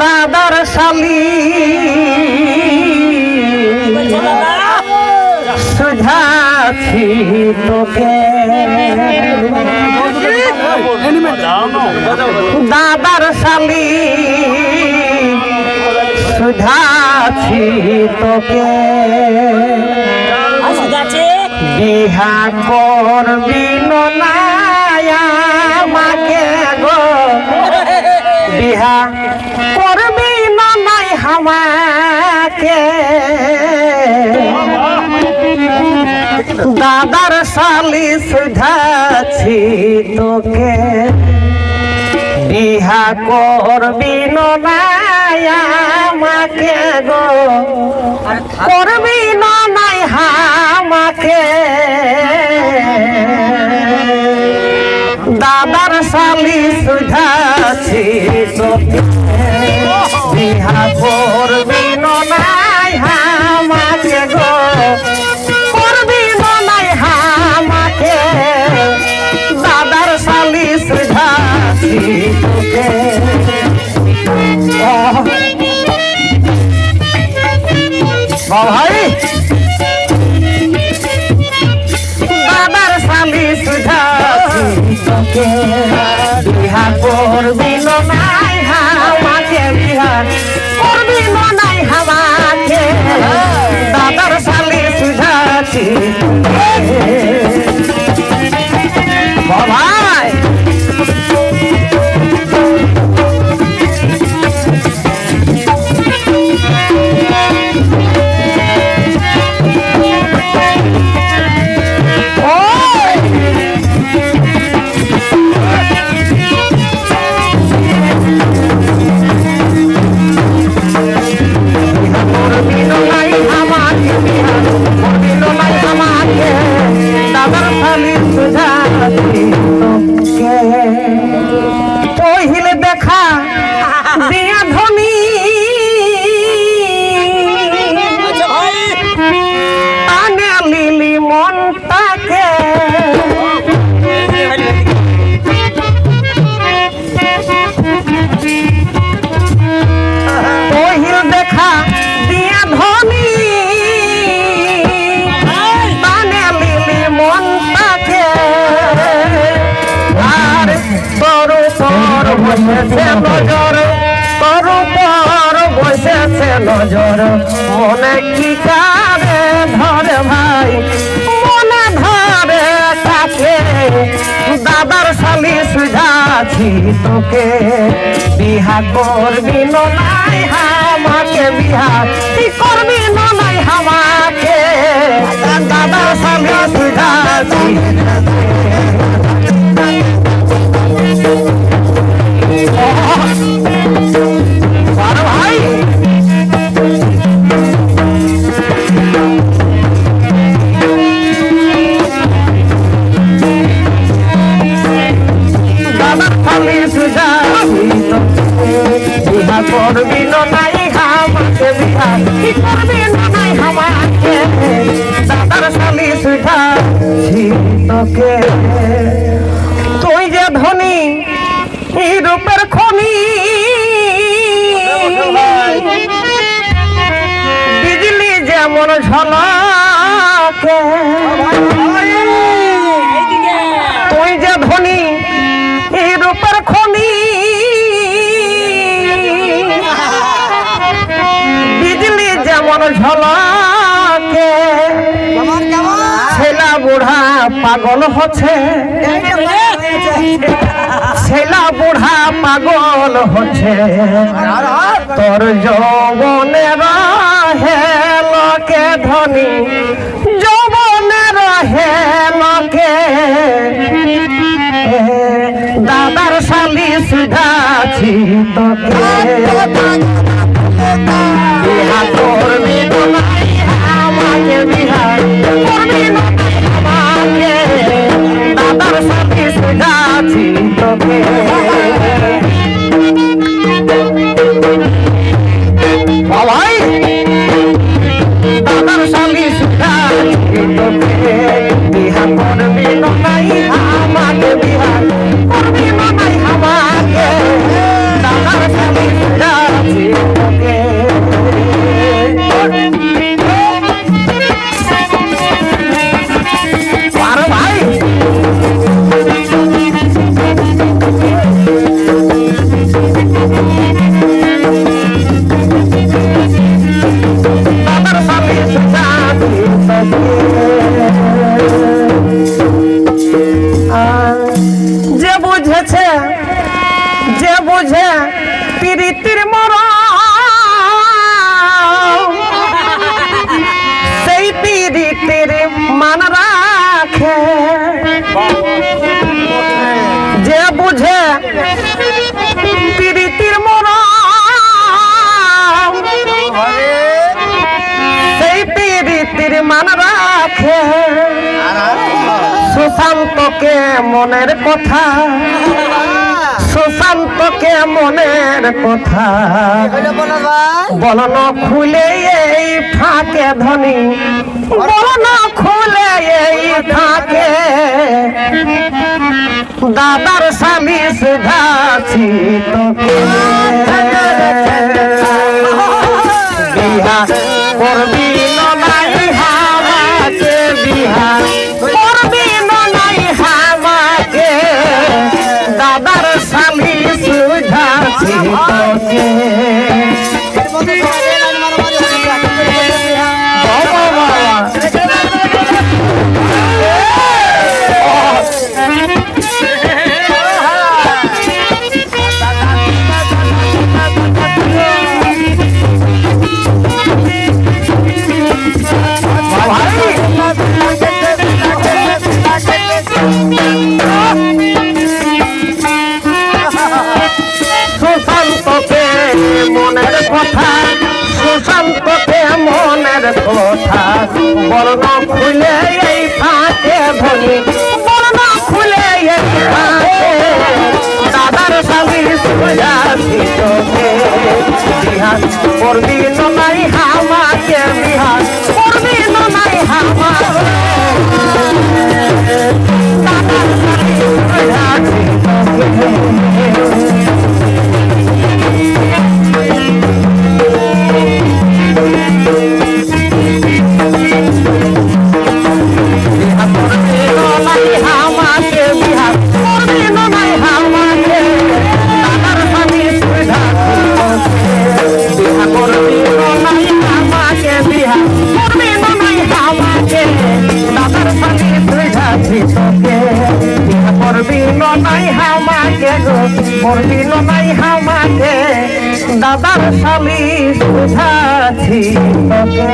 দাদার শালি। সুঝাছি তোকে। দাদার শালি। সুঝাছি তোকে। বিহা করবি নায়ামাকে গো। বিহা করবি নাই হামাকে দাদার শালি সুঝাছি তোকে। বিহা করবি না আমাকে গো। করবি নাই হামাকে দাদার শালি তোকে বিহা করবি তোকে বসেছে নজর তোর উপর বসেছে নজর। মনে কি কারে ধরে ভাই? মনে ধরে তাকে। দাদার শালি সুঝাছি তোকে। বিহা করবি নাই হামাকে বিহা কি করবি নাই হামাকে দাদার শালি সুঝাছি বিহা করবি নাই হামাকে বিহা কি করবি নাই হামাকে দাদার শালি সুঝাছি তোকে তুই যে ধনী এই রূপের খনি বিজলি যেমন ঝলকে পাগল হচ্ছে? ছেলা বুড়া পাগল হচ্ছে। তোর যৌবনের হেলকে ধনী যৌবনের হেলকে দাদার শালি সুধাছি তোকে। বিহা করবি না নাই আমাকে সুধাছি তোকে তোকে সুশান্তকে মনের কথা সুশান্তকে মনের কথা বলন খুলে এই ফাঁকে ধনী বলন খুলে এই ফাঁকে দাদার স্বামী সুধাছি তোকে বিহা করবি কথা বর্ণ খুলে এই ফাঁকে ধনি মরছিল নাই হামাকে দাদার শালি বুঝাছি তোকে